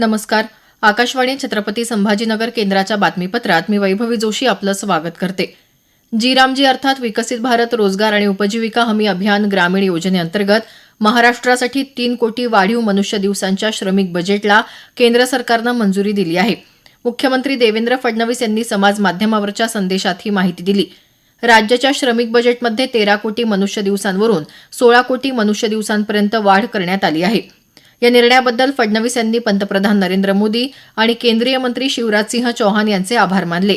नमस्कार. आकाशवाणी छत्रपती संभाजीनगर केंद्राच्या बातमीपत्रात मी वैभवी जोशी आपलं स्वागत करते. जी रामजी अर्थात विकसित भारत रोजगार आणि उपजीविका हमी अभियान ग्रामीण योजनेअंतर्गत महाराष्ट्रासाठी तीन कोटी वाढीव मनुष्य दिवसांच्या श्रमिक बजेटला केंद्र सरकारनं मंजुरी दिली आहे. मुख्यमंत्री देवेंद्र फडणवीस यांनी समाज माध्यमावरच्या संदेशात ही माहिती दिली. राज्याच्या श्रमिक बजेटमध्ये तेरा कोटी मनुष्य दिवसांवरून सोळा कोटी मनुष्य दिवसांपर्यंत वाढ करण्यात आली आहे. या निर्णयाबद्दल फडणवीस यांनी पंतप्रधान नरेंद्र मोदी आणि केंद्रीय मंत्री शिवराजसिंह चौहान यांचे आभार मानले.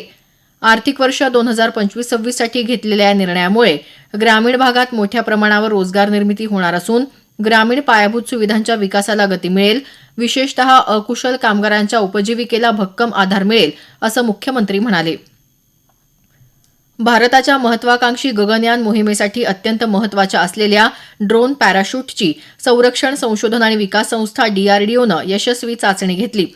आर्थिक वर्ष दोन हजार पंचवीस सव्वीससाठी घेतलेल्या या निर्णयामुळे ग्रामीण भागात मोठ्या प्रमाणावर रोजगार निर्मिती होणार असून ग्रामीण पायाभूत सुविधांच्या विकासाला गती मिळेल विशेषतः अकुशल कामगारांच्या उपजीविकेला भक्कम आधार मिळेल असं मुख्यमंत्री म्हणाले. भारताच्या महत्वाकांक्षी गगनयान मोहिमेसाठी अत्यंत महत्त्वाच्या असलेल्या ड्रोन पॅराशूटची संरक्षण संशोधन आणि विकास संस्था डीआरडीओनं यशस्वी चाचणी घेतली.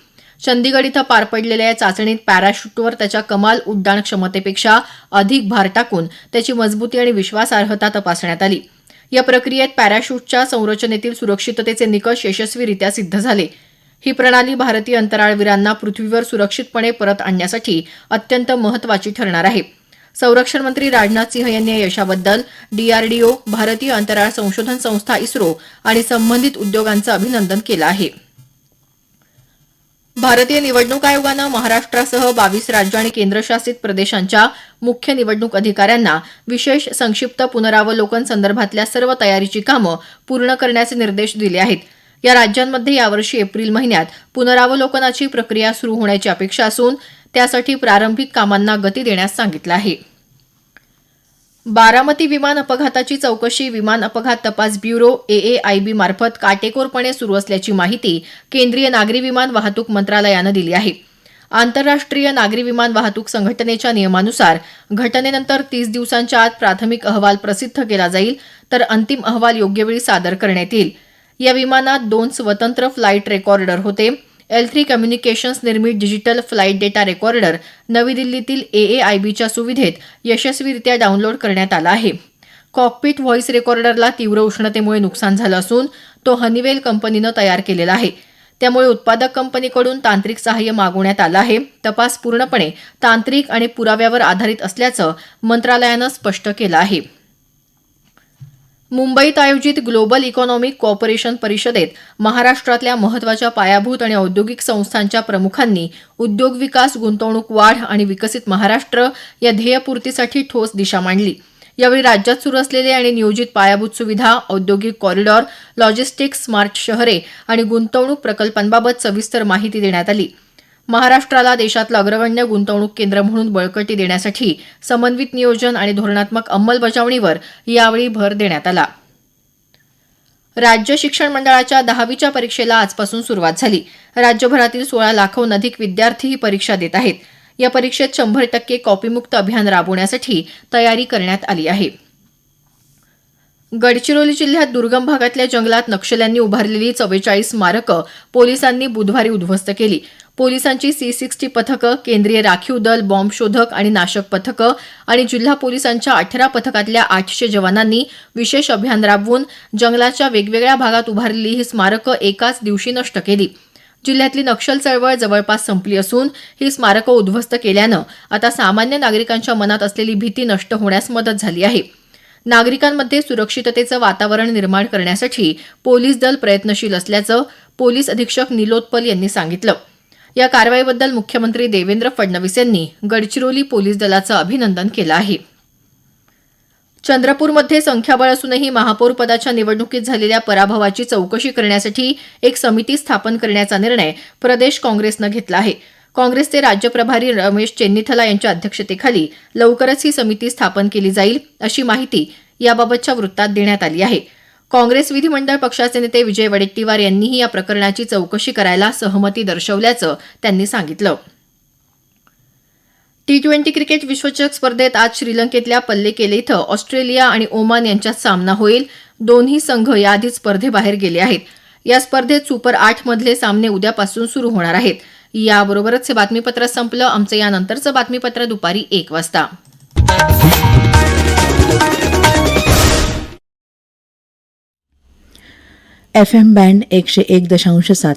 चंदीगड इथं पार पडलेल्या या चाचणीत पॅराशूटवर त्याच्या कमाल उड्डाण क्षमतेपेक्षा अधिक भार टाकून त्याची मजबूती आणि विश्वासार्हता तपासण्यात आली. या प्रक्रियेत पॅराशूटच्या संरचनेतील सुरक्षिततेचे निकष यशस्वीरित्या सिद्ध झाले. ही प्रणाली भारतीय अंतराळवीरांना पृथ्वीवर सुरक्षितपणे परत आणण्यासाठी अत्यंत महत्वाची ठरणार आहे. संरक्षण मंत्री राजनाथ सिंह यांनी या यशाबद्दल डीआरडीओ भारतीय अंतराळ संशोधन संस्था इस्रो आणि संबंधित उद्योगांचं अभिनंदन केलं आहे. भारतीय निवडणूक आयोगानं महाराष्ट्रासह बावीस राज्य आणि केंद्रशासित प्रदेशांच्या मुख्य निवडणूक अधिकाऱ्यांना विशेष संक्षिप्त पुनरावलोकन संदर्भातल्या सर्व तयारीची कामं पूर्ण करण्याचे निर्देश दिले आहेत. या राज्यांमध्ये यावर्षी एप्रिल महिन्यात पुनरावलोकनाची प्रक्रिया सुरू होण्याची अपेक्षा असून त्यासाठी प्रारंभिक कामांना गती देण्यास सांगितलं आहे. बारामती विमान अपघाताची चौकशी विमान अपघात तपास ब्युरो एएआयबी मार्फत काटेकोरपणे सुरू असल्याची माहिती केंद्रीय नागरी विमान वाहतूक मंत्रालयानं दिली आहे. आंतरराष्ट्रीय नागरी विमान वाहतूक संघटनेच्या नियमानुसार घटनेनंतर तीस दिवसांच्या आत प्राथमिक अहवाल प्रसिद्ध केला जाईल तर अंतिम अहवाल योग्य वेळी सादर करण्यात येईल. या विमानात दोन स्वतंत्र फ्लाईट रेकॉर्डर होते. एल थ्री कम्युनिकेशन्स निर्मित डिजिटल फ्लाईट डेटा रेकॉर्डर नवी दिल्लीतील एएआयबीच्या सुविधेत यशस्वीरित्या डाउनलोड करण्यात आला आहे. कॉकपिट व्हॉइस रेकॉर्डरला तीव्र उष्णतेमुळे नुकसान झालं असून तो हनीवेल कंपनीनं तयार केलेला आहे. त्यामुळे उत्पादक कंपनीकडून तांत्रिक सहाय्य मागवण्यात आलं आहे. तपास पूर्णपणे तांत्रिक आणि पुराव्यावर आधारित असल्याचं मंत्रालयानं स्पष्ट केलं आहे. मुंबईत आयोजित ग्लोबल इकॉनॉमिक कॉपरेशन परिषदेत महाराष्ट्रातल्या महत्त्वाच्या पायाभूत आणि औद्योगिक संस्थांच्या प्रमुखांनी उद्योग विकास गुंतवणूक वाढ आणि विकसित महाराष्ट्र या ध्येयपूर्तीसाठी ठोस दिशा मांडली. यावेळी राज्यात सुरू असलेले आणि नियोजित पायाभूत सुविधा औद्योगिक कॉरिडॉर लॉजिस्टिक्स स्मार्ट शहरे आणि गुंतवणूक प्रकल्पांबाबत सविस्तर माहिती देण्यात आली. महाराष्ट्राला देशातलं अग्रगण्य गुंतवणूक केंद्र म्हणून बळकटी देण्यासाठी समन्वित नियोजन आणि धोरणात्मक अंमलबजावणीवर यावेळी भर देण्यात आला. राज्य शिक्षण मंडळाच्या दहावीच्या परीक्षेला आजपासून सुरुवात झाली. राज्यभरातील सोळा लाखाहून अधिक विद्यार्थी ही परीक्षा देत आहेत. या परीक्षेत शंभर टक्के कॉपीमुक्त अभियान राबवण्यासाठी तयारी करण्यात आली आहे. गडचिरोली जिल्ह्यात दुर्गम भागातल्या जंगलात नक्षल्यांनी उभारलेली चव्वेचाळीस स्मारकं पोलिसांनी बुधवारी उद्ध्वस्त केली. पोलिसांची सी सिक्स्टी पथकं केंद्रीय राखीव दल बॉम्ब शोधक आणि नाशक पथकं आणि जिल्हा पोलिसांच्या अठरा पथकातल्या आठशे जवानांनी विशेष अभियान राबवून जंगलाच्या वेगवेगळ्या भागात उभारलेली ही स्मारकं एकाच दिवशी नष्ट केली. जिल्ह्यातली नक्षल चळवळ जवळपास संपली असून ही स्मारकं उद्ध्वस्त केल्यानं आता सामान्य नागरिकांच्या मनात असलेली भीती नष्ट होण्यास मदत झाली आहे. नागरिकांमध्ये सुरक्षिततेचं वातावरण निर्माण करण्यासाठी पोलीस दल प्रयत्नशील असल्याचं पोलीस अधीक्षक निलोत्पल यांनी सांगितलं. या कारवाईबद्दल मुख्यमंत्री देवेंद्र फडणवीस यांनी गडचिरोली पोलीस दलाचं अभिनंदन केलं आहे. चंद्रपूरमध्ये संख्याबळ असूनही महापौर पदाच्या निवडणुकीत झालेल्या पराभवाची चौकशी करण्यासाठी एक समिती स्थापन करण्याचा निर्णय प्रदेश काँग्रेसनं घेतला आहे. काँग्रेसचे राज्य प्रभारी रमेश चेन्निथला यांच्या अध्यक्षतेखाली लवकरच ही समिती स्थापन केली जाईल अशी माहिती याबाबतच्या वृत्तात देण्यात आली आहे. काँग्रेस विधिमंडळ पक्षाचे नेते विजय वडेट्टीवार यांनीही या प्रकरणाची चौकशी करायला सहमती दर्शवल्याचं त्यांनी सांगितलं. टी ट्वेंटी क्रिकेट विश्वचषक स्पर्धेत आज श्रीलंकेतल्या पल्लेकेले इथं ऑस्ट्रेलिया आणि ओमान यांच्यात सामना होईल. दोन्ही संघ याआधीच स्पर्धेबाहेर गेले आहेत. या स्पर्धेत सुपर आठ मधले सामने उद्यापासून सुरू होणार आहेत. याबरोबरच हे बातमीपत्र संपलं. आमचं यानंतरचं बातमीपत्र दुपारी एक वाजता. एफ एम बँड एकशे एक दशांश सात.